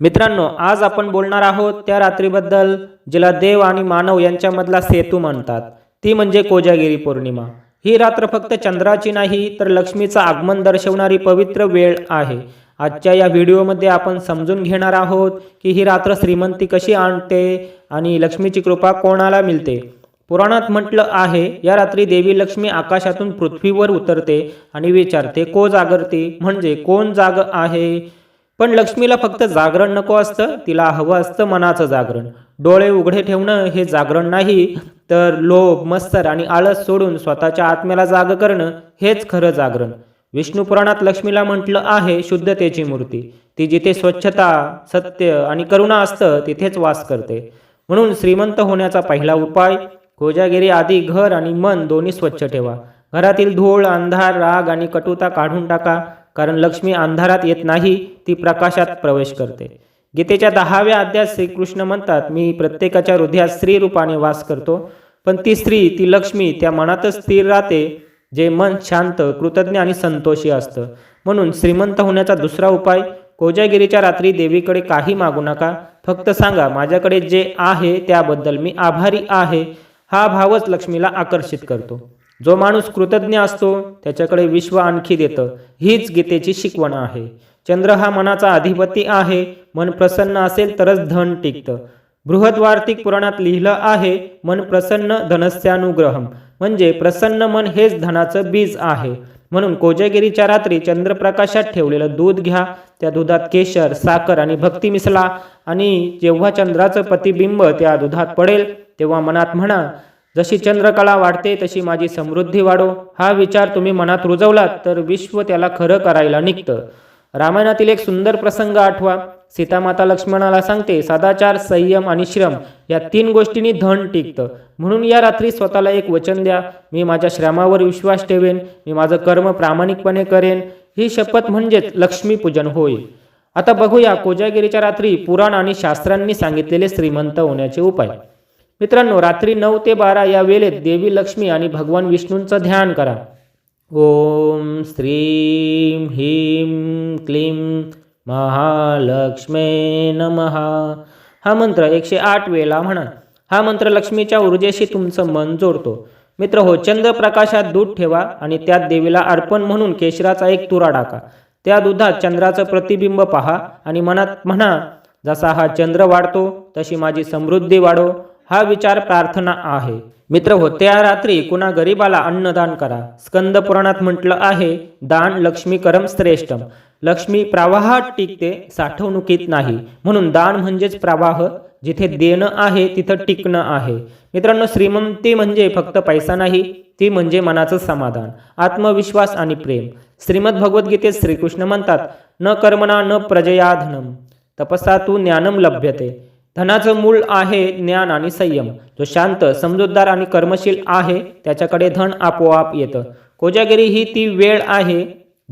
मित्रांनो आज आपण बोलणार आहोत त्या रात्रीबद्दल जिला देव आणि मानव यांच्यामधला सेतू म्हणतात. ती म्हणजे कोजागिरी पौर्णिमा. ही रात्र फक्त चंद्राची नाही तर लक्ष्मीचं आगमन दर्शवणारी पवित्र वेळ आहे. आजच्या या व्हिडिओमध्ये आपण समजून घेणार आहोत की ही रात्र श्रीमंती कशी आणते आणि लक्ष्मीची कृपा कोणाला मिळते. पुराणात म्हटलं आहे या रात्री देवी लक्ष्मी आकाशातून पृथ्वीवर उतरते आणि विचारते को जागरते? म्हणजे कोण जाग आहे? पण लक्ष्मीला फक्त जागरण नको असतं तिला हवं असतं मनाचं जागरण. डोळे उघडे ठेवणं हे जागरण नाही तर लोभ मत्सर आणि आळस सोडून स्वतःच्या आत्म्याला जाग करणं हेच खरं जागरण. विष्णू पुराणात लक्ष्मीला म्हटलं आहे शुद्धतेची मूर्ती. ती जिथे स्वच्छता सत्य आणि करुणा असतं तिथेच वास करते. म्हणून श्रीमंत होण्याचा पहिला उपाय कोजागिरी आधी घर आणि मन दोन्ही स्वच्छ ठेवा. घरातील धूळ अंधार राग आणि कटुता काढून टाका. कारण लक्ष्मी अंधारात येत नाही ती प्रकाशात प्रवेश करते. गीतेच्या दहाव्या अध्यात श्रीकृष्ण म्हणतात मी प्रत्येकाच्या हृदयात स्त्री रूपाने वास करतो पण ती स्त्री ती लक्ष्मी त्या मनातच स्थिर राहते जे मन शांत कृतज्ञ आणि संतोषी असतं. म्हणून श्रीमंत होण्याचा दुसरा उपाय कोजागिरीच्या रात्री देवीकडे काही मागू नका. फक्त सांगा माझ्याकडे जे आहे त्याबद्दल मी आभारी आहे. हा भावच लक्ष्मीला आकर्षित करतो. जो माणूस कृतज्ञ असतो त्याच्याकडे विश्व आणखी देतं. हीच गीतेची शिकवण आहे. चंद्र हा मनाचा अधिपती आहे मन प्रसन्न असेल तरच धन टिकतं. बृहद्वार्तिक पुराणात लिहिलं आहे मन प्रसन्न धनस्यानुग्रहम म्हणजे प्रसन्न मन हेच धनाचं बीज आहे. म्हणून कोजगिरीच्या रात्री चंद्रप्रकाशात ठेवलेलं दूध घ्या. त्या दुधात केशर साखर आणि भक्ती मिसळा. आणि जेव्हा चंद्राचं प्रतिबिंब त्या दुधात पडेल तेव्हा मनात म्हणा जशी चंद्रकला वाढते तशी माझी समृद्धी वाढो. हा विचार तुम्ही मनात रुजवलात तर विश्व त्याला खरं करायला निघतं. रामायणातील एक सुंदर प्रसंग आठवा. सीतामाता लक्ष्मणाला सांगते सदाचार संयम आणि श्रम या तीन गोष्टींनी धन टिकतं. म्हणून या रात्री स्वतःला एक वचन द्या. मी माझ्या श्रमावर विश्वास ठेवेन. मी माझं कर्म प्रामाणिकपणे करेन. ही शपथ म्हणजेच लक्ष्मीपूजन होय. आता बघूया कोजागिरीच्या रात्री पुराण आणि शास्त्रांनी सांगितलेले श्रीमंत होण्याचे उपाय. मित्रांनो रात्री नऊ ते बारा या वेळेत देवी लक्ष्मी आणि भगवान विष्णूंचं ध्यान करा. ओम श्रीं ह्रीं क्लीं महालक्ष्मे नमहा हा मंत्र एकशे आठ वेळा म्हणा. हा मंत्र लक्ष्मीच्या ऊर्जेशी तुमचं मन जोडतो. मित्र हो चंद्र प्रकाशात दूध ठेवा आणि त्यात देवीला अर्पण म्हणून केशराचा एक तुरा टाका. त्या दुधात चंद्राचं प्रतिबिंब पहा आणि मनात म्हणा जसा हा चंद्र वाढतो तशी माझी समृद्धी वाढो. हा विचार प्रार्थना आहे. मित्र होत्या रात्री कुणा गरीबाला अन्नदान करा. स्कंद पुराणात म्हटलं आहे दान लक्ष्मी करम श्रेष्ठम. लक्ष्मी प्रवाहात टिकते साठवणुकीत नाही. म्हणून दान म्हणजेच प्रवाह जिथे देणं आहे तिथं टिकणं आहे. मित्रांनो श्रीमंती म्हणजे फक्त पैसा नाही ती म्हणजे मनाचं समाधान आत्मविश्वास आणि प्रेम. श्रीमद भगवद्गीतेत श्रीकृष्ण म्हणतात न कर्मणा न प्रजयाधनम तपसा तू ज्ञानम लभ्यते. धनाचं मूळ आहे ज्ञान आणि संयम. जो शांत समजूतदार आणि कर्मशील आहे त्याच्याकडे धन आपोआप येतं. कोजागिरी ही ती वेळ आहे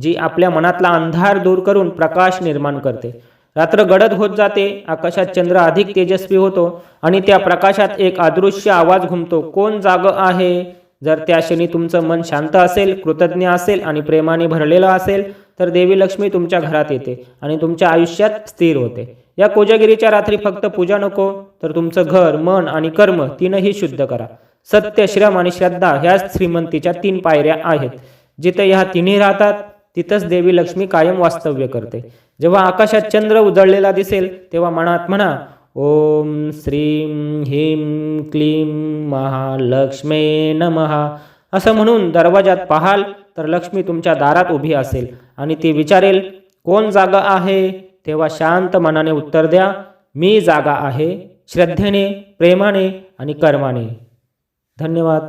जी आपल्या मनातला अंधार दूर करून प्रकाश निर्माण करते. रात्र गडद होत जाते आकाशात चंद्र अधिक तेजस्वी होतो आणि त्या प्रकाशात एक अदृश्य आवाज घुमतो. कोण जाग आहे? जर त्या क्षणी तुमचं मन शांत असेल कृतज्ञ असेल आणि प्रेमाने भरलेलं असेल तर देवी लक्ष्मी तुमच्या घरात येते आणि तुमच्या आयुष्यात स्थिर होते. या कोजागिरीच्या रात्री फक्त पूजा नको तर तुमचं घर मन आणि कर्म तीनही शुद्ध करा. सत्य श्रम आणि श्रद्धा ह्याच श्रीमंतीच्या तीन पायऱ्या आहेत. जिथे ह्या तिन्ही राहतात तिथंच देवी लक्ष्मी कायम वास्तव्य करते. जेव्हा आकाशात चंद्र उजळलेला दिसेल तेव्हा मनात म्हणा ओम श्रीं ह्रीम क्लीं महालक्ष्मे नमहा असं म्हणून दरवाजात पाहाल तर लक्ष्मी तुमच्या दारात उभी असेल आणि ती विचारेल कोण जागा आहे? तेव्हा शांत मनाने उत्तर द्या मी जागा आहे श्रद्धेने प्रेमाने आणि कर्माने. धन्यवाद.